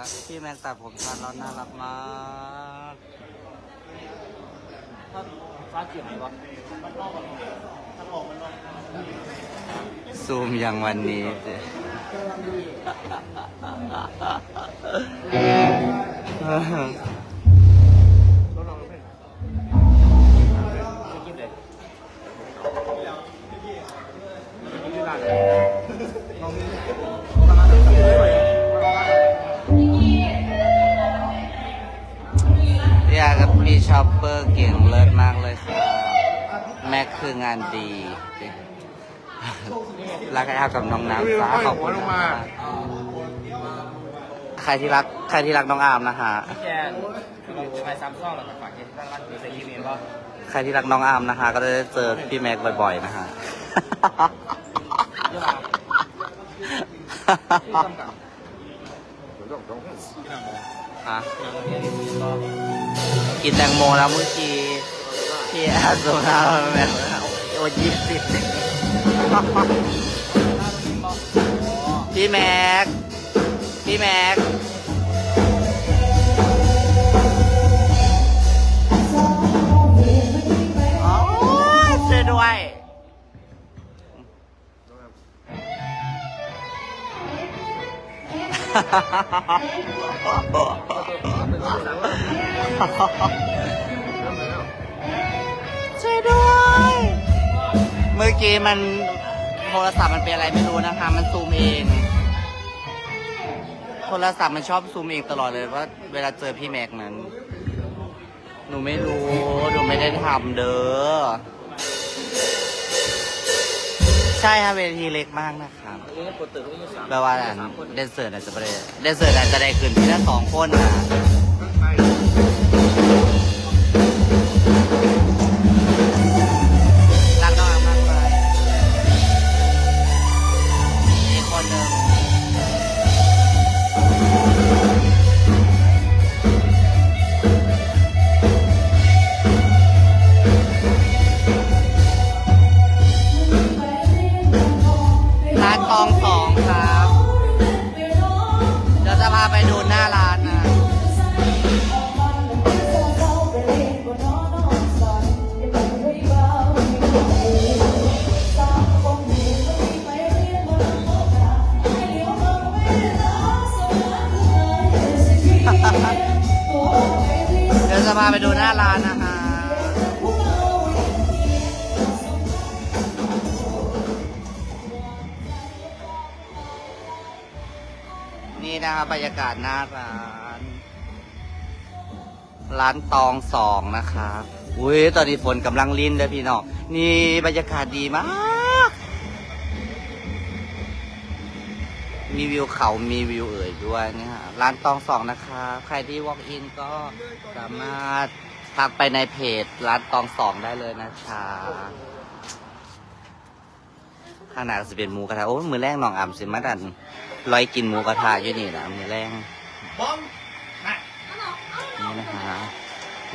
ตัดพี่แม็กตัดผมทันแล้วน่ารักมากฟ้าเกี่ยวไหนวะซูมอย่างวันนี้เจ๊านดีจริงรักไอ้อากับน้องน้ำฟ้าขอบคุณมากใครที่รักใครที่รักน้องอามนะฮะแกคือไปซ้ำซ่องแล้วก็ฝากเกที่ร้านร้านคือใส่ยีเมลป่ะใครที่รักน้องอามนะคะ ก็จะได้เจอพี่แม็กบ่อยๆ นะฮะเยอะมากที่ต้องกับฮะเรียนก็กินแตงโมแล้วเมื่อกี้พี่แอดโซนาแม็ก โอ้ยี่สิบพี่แม็ก พี่แม็กโอ้ยช่วยด้วย ช่วยด้วย เมื่อกี้มันโทรศัพท์มันเป็นอะไรไม่รู้นะคะ มันซูมเอง โทรศัพท์มันชอบซูมเองตลอดเลยว่าเวลาเจอพี่แม็กนั้น หนูไม่รู้ หนูไม่ได้ทำเด้อ ใช่ครับเวทีเล็กมากนะครับ แปลว่าอันเดนเซอร์อาจจะไม่ได้เดนเซอร์อาจจะได้ขึ้นที่ละสองคนนะ นี่นะครับบรรยากาศหน้าร้าน ร้านตองสองนะครับอุ้ยตอนนี้ฝนกำลังลินเลยพี่น้องนี่บรรยากาศดีมาก มีวิวเขามีวิวเอ่ยด้วยเนี่ยฮะร้านตองสองนะคะใครที่ walk in ก็สามารถทักไปในเพจร้านตองสองได้เลยนะคะ ข้างหน้าก็จะเป็นหมูกระทะโอ้ยมือแรงน้องอ่ำสิมาดันลอยกินหมูกระทะอยู่นี่นะมือแรงนี่นะคะ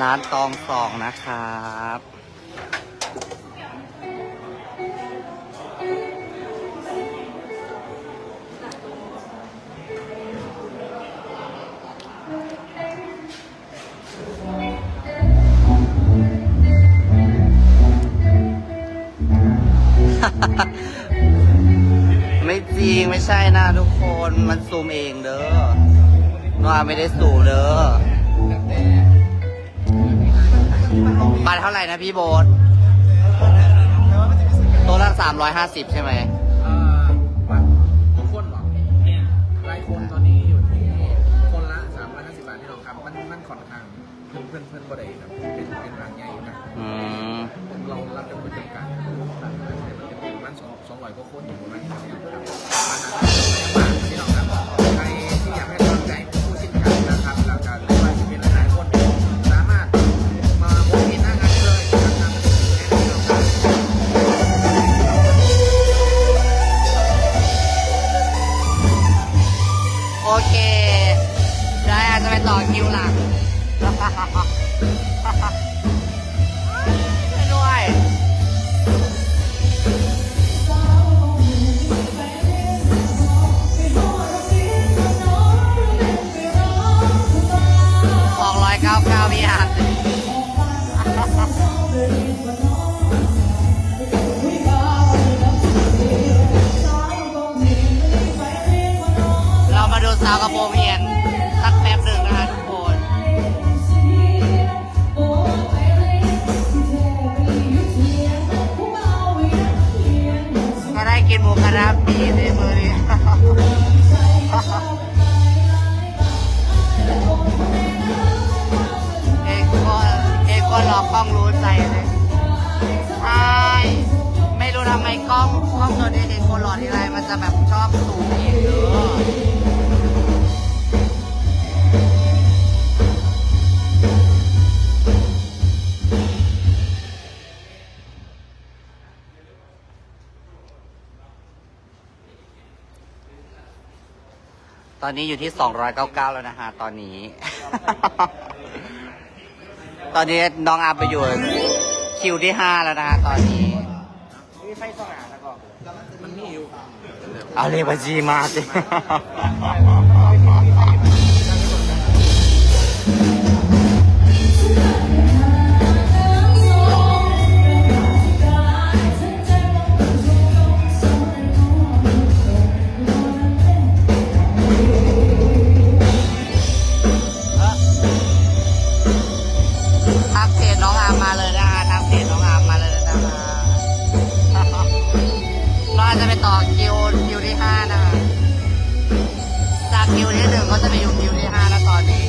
ร้านตองสองนะครับ ไม่จริงไม่ใช่นะทุกคนมันซูมเองเด้อนัวไม่ได้ซูมเด้อบัตรเท่าไหร่นะพี่โบ๊ทตัวละสามร้อยห้าสิบใช่ไหมอ่าวันคนหรอรายคนตอนนี้อยู่ที่คนละสามร้อยห้าสิบบาทที่เราทำมันมันค่อนข้างเพื่อนเพื่อนเพื่อนบ่ได้ครับเป็นเป็นร้านใหญ่อยู่นะอืมเรารับจำนวนจำกัดมันเป็นประมาณสองสองร้อยกว่าคนอยู่ ได้อาจจะไปต่อคิวหลังช่ด้วยสองร้อยเก้าเก้าพี่อาร์ สาวกระโปรงเพียนสักแป๊บหนึ่งนะคะทุกคนก็ได้กินหมูกระทะปีในมือนี้เอกก็เอกก็หลอกกล้องรู้ใจเลยใช่ไม่รู้ทำไมกล้องกล้องตัวนี้เอกคนหลอดทีไรมันจะแบบชอบสูง อนนี้อยู่ที่ 299 แล้วนะฮะ ตอนนี้ ตอนนี้น้องอาร์มไปอยู่คิวที่ 5 แล้วนะฮะ ตอนนี้ มีไฟสองอะแล้วก็มันมีอยู่เอาเลยบัญชีมาสิ คิวคิวที่ห้านะฮะจากคิวที่หนึ่งก็จะไปอยู่คิวที่ห้าแล้วตอนนี้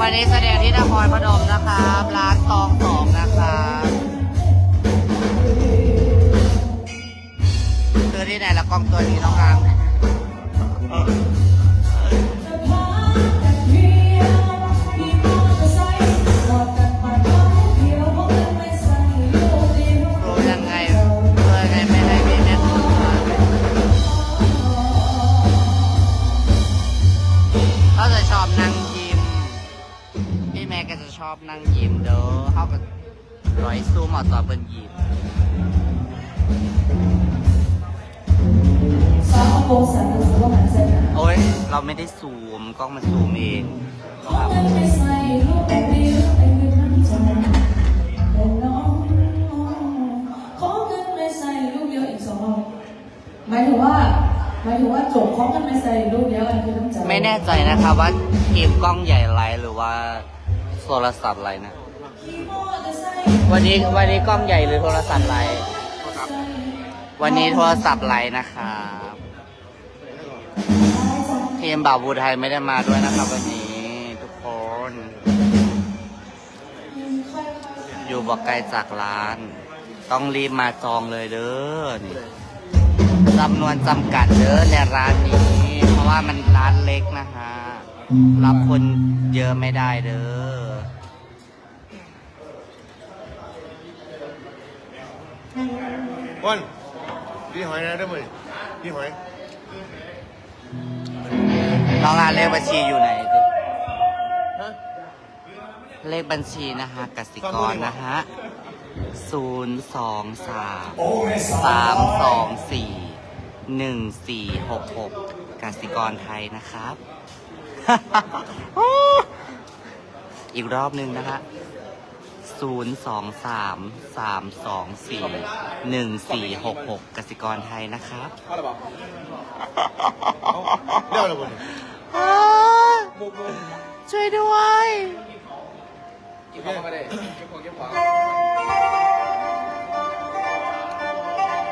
วันนี้แสดงที่นครพนมนะครับร้านตองสองนะครับคือที่ไหนละกล้องตัวนี้น้องอา เขาจะชอบนั่งยิ้ม พี่แม่ก็จะชอบนั่งยิ้มเด้อเขาก็ร้อยซูมเอาต่อเป็นยิ้มโอ้ย เราไม่ได้ซูมกล้องมันซูมเองครับหมายถึงว่า หมายถึงว่าจบของกันไม่ใส่ลูกเดียวกันคือต้องจ่ายไม่แน่ใจนะครับว่าเกมกล้องใหญ่ไรหรือว่าโทรศัพท์ไรนะวันนี้วันนี้กล้องใหญ่หรือโทรศัพท์ไร วันนี้โทรศัพท์ไรนะครับทีมบ่าวบูไทยไม่ได้มาด้วยนะครับ วันนี้ทุกคน อยู่บอกไกลจากร้าน ต้องรีบมาจองเลยเด้อนี่ จำนวนจำกัดเด้อในร้านนี้ เพราะว่ามันร้านเล็กนะฮะ รับคนเยอะไม่ได้เด้อวันพี่หอยนะได้ไหมพี่หอยน้องงานเลขบัญชีอยู่ไหนดิเลขบัญชีนะฮะกสิกรนะฮะศูนย์สองสามสามสองสี่ หนึ่งสี่หกสิกรไทยนะครับ อีกรอบหนึ่งนะฮะศูนย์สองสามสามสองสี่หนึ่งสี่หกสิกรไทยนะครับเขาเลยบอกเรียกอะไรบุญบุกช่วยด้วยเกินของมาได้เก็บของเก็บของ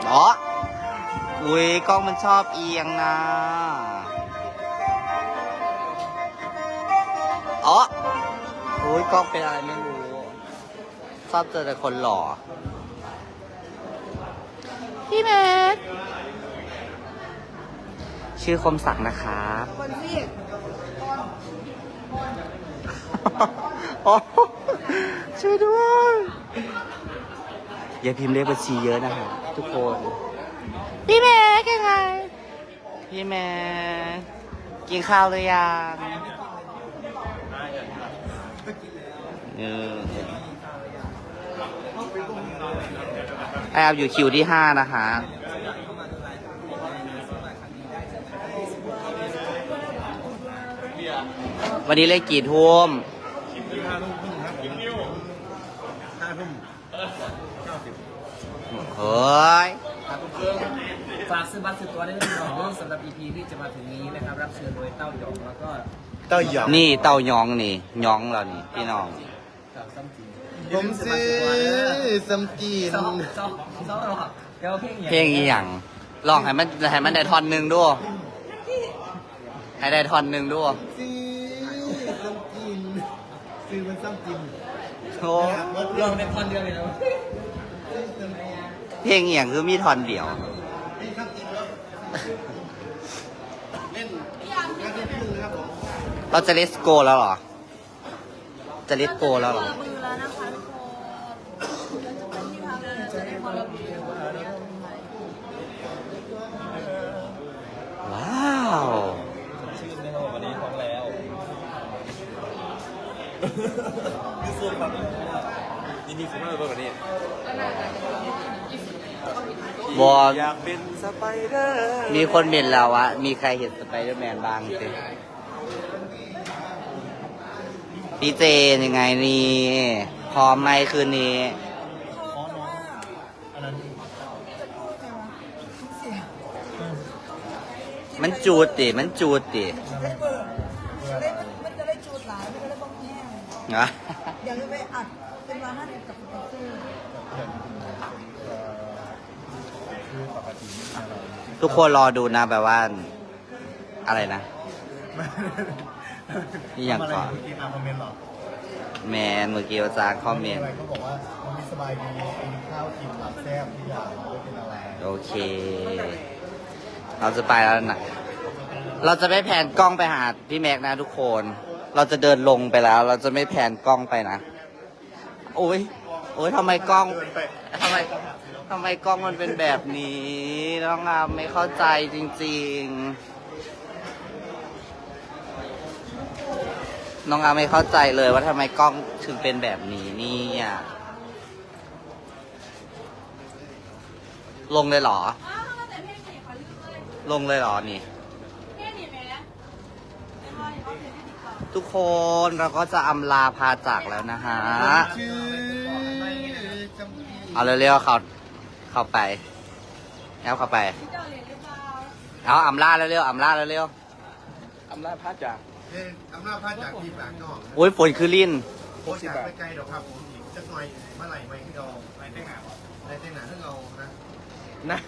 เนาะ อุ้ยกล้องมันชอบเอียงนะอ๋ออุ้ยกล้องเป็นอะไรไม่รู้ ชอบเจอแต่คนหล่อ พี่แม็กชื่อคมศักดิ์นะครับอ๋อช่วยด้วย อย่าพิมพ์เลขบัญชีเยอะนะครับทุกคน พี่แม็กยังไง พี่แม็กกินข้าวหรือยังเออแอบอยู่คิวที่ห้านะคะวันนี้เลขกี่ทุ่มห้าทุ่มเฮ้ย ฝากซื้อบัตรซื้อตัวได้เลยน้องเรื่องสำหรับ EP ที่จะมาถึงนี้นะครับ รับเชิญโดยเต้าหยองแล้วก็เต้าหยองนี่เต้ายองนี่ยองเรานี่พี่น้องสาวซ้ำจริงผมซื้อซัมจีนเจ้าเจ้าเจ้าหรอเดี๋ยวเพลงเพลงอีหยังลองให้มันให้มันได้ท่อนหนึ่งด้วยให้ได้ท่อนหนึ่งด้วยซื้อซัมจีนซื้อมันซัมจีนโอ้ลองในคอนเดียวเลยนะเพลงอีหยังคือมีท่อนเดียว เล่นงานที่พึ่งนะครับผมเราจะเลสโกแล้วเหรอ จะเลสโกแล้วเหรอ มือแล้วนะคะทุกคนเราจะเป็นที่พักแล้วจะได้พอเราเรียนวันนี้ว้าว ชื่อนะครับวันนี้ท้องแล้วมีส่วนแบบยินดีสุดมากเลยวันนี้ บออยากเป็นสไปเดอร์มีคนเห็นแล้วอะมีใครเห็นสไปเดอร์แมนบ้างสิพี่เจนยังไงนี่พร้อมไหมคืนนี้ มันจูดดิมันจูดดิมันจะได้จูดหลายมันจะได้บ้องแห้งนะ อย่าลืมไปอัดเป็นวันห้าสิบกับ สปอนเซอร์ทุกคนรอดูนะแบบว่า อะไรนะ นี่อย่างก่อนกินอาคอมเมนต์หรอแมนเมื่อกี้อาจารย์คอมเมนอะไรต์เขาบอกว่ามันมีสบายดีกินข้าวกินหลับแซ่บทุกอย่างไม่เป็นอะไรโอเค เราจะไปแล้วนะ เราจะไม่แผนกล้องไปหาพี่แม็กนะทุกคน เราจะเดินลงไปแล้ว เราจะไม่แผนกล้องไปนะ โอ้ย โอ้ยทำไมกล้องทำไม ทำไมกล้องมันเป็นแบบนี้ น้องอามไม่เข้าใจจริง ๆ น้องอามไม่เข้าใจเลยว่าทำไมกล้องถึงเป็นแบบนี้นี่ยลงเลยเหรอ ลงเลยเหรอนี่ ทุกคนเราก็จะอำลาพาจากแล้วนะฮะ เอาเร็วๆเขา เข้าไปแล้วเข้าไปที่เจ้าเรียนหรือเปล่าเอาอำลาเร็วๆอำลาเร็วอำนาจพระจากเอ้ยอำนาจพาจากทีมหลังนอกๆโอ้ยฝนคือลิ้น โคจากไปไกลดอกครับผมอีกจักหน่อยเมื่อไหร่ไม่ที่เราไปเต้นหนาไปเต้นหนาที่เรานะ นะ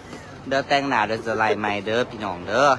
เด้อแต่งหน้าเด้อจะไล่ไม่เด้อพี่น้องเด้อ